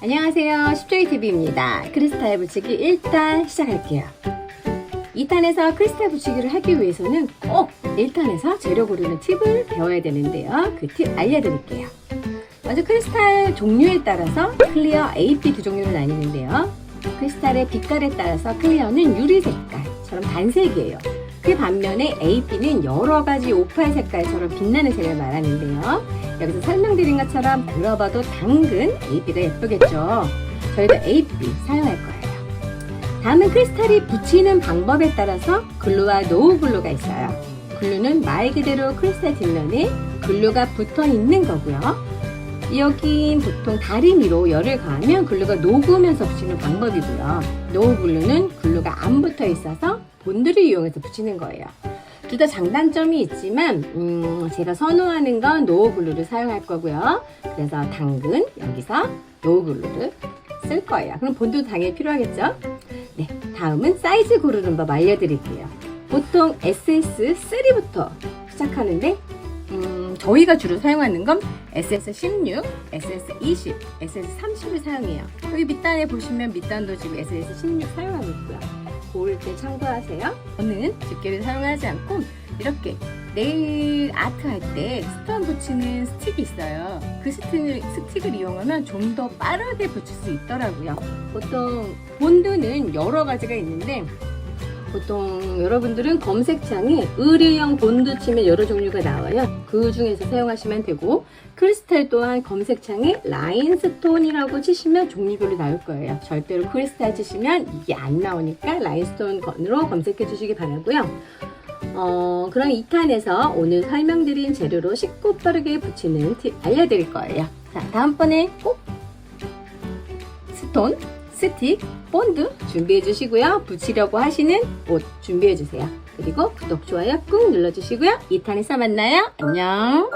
안녕하세요. 10조이 TV입니다. 크리스탈 붙이기 1탄 시작할게요. 2탄에서 크리스탈 붙이기를 하기 위해서는 꼭 1탄에서 재료 고르는 팁을 배워야 되는데요. 그 팁 알려드릴게요. 먼저 크리스탈 종류에 따라서 클리어 A, B 두 종류로 나뉘는데요. 크리스탈의 빛깔에 따라서 클리어는 유리 색깔처럼 단색이에요. 그 반면에 A, B는 여러 가지 오팔 색깔처럼 빛나는 색을 말하는데요. 여기서 설명드린 것처럼 들어봐도 당근 A, B가 예쁘겠죠. 저희도 A, B 사용할 거예요. 다음은 크리스탈이 붙이는 방법에 따라서 글루와 노우 글루가 있어요. 글루는 말 그대로 크리스탈 뒷면에 글루가 붙어 있는 거고요. 여긴 보통 다리미로 열을 가하면 글루가 녹으면서 붙이는 방법이고요. 노우 글루는 글루가 안 붙어 있어서 본드를 이용해서 붙이는 거예요. 둘 다 장단점이 있지만 음, 제가 선호하는 건 노우 글루를 사용할 거고요. 그래서 당근 여기서 노우 글루를 쓸 거예요. 그럼 본드도 당연히 필요하겠죠? 네, 다음은 사이즈 고르는 법 알려드릴게요. 보통 SS3부터 시작하는데 음, 저희가 주로 사용하는 건 SS16, SS20, SS30을 사용해요. 여기 밑단에 보시면 밑단도 지금 SS16 사용하고 있고요. 고를 때 참고하세요. 저는 집게를 사용하지 않고 이렇게 네일 아트 할 때 스톤 붙이는 스틱이 있어요. 그 스틱을, 스틱을 이용하면 좀 더 빠르게 붙일 수 있더라고요. 보통 본드는 여러 가지가 있는데 보통 여러분들은 검색창에 의류형 본드 치면 여러 종류가 나와요. 그 중에서 사용하시면 되고 크리스탈 또한 검색창에 라인스톤이라고 치시면 종류별로 나올 거예요. 절대로 크리스탈 치시면 이게 안 나오니까 라인스톤 건으로 검색해 주시기 바라고요. 어, 그럼 2탄에서 오늘 설명드린 재료로 쉽고 빠르게 붙이는 팁 알려드릴 거예요. 자, 다음번에 꼭 스톤, 스틱, 본드 준비해 주시고요. 붙이려고 하시는 옷 준비해 주세요. 그리고 구독, 좋아요 꾹 눌러주시고요. 2탄에서 만나요. 안녕.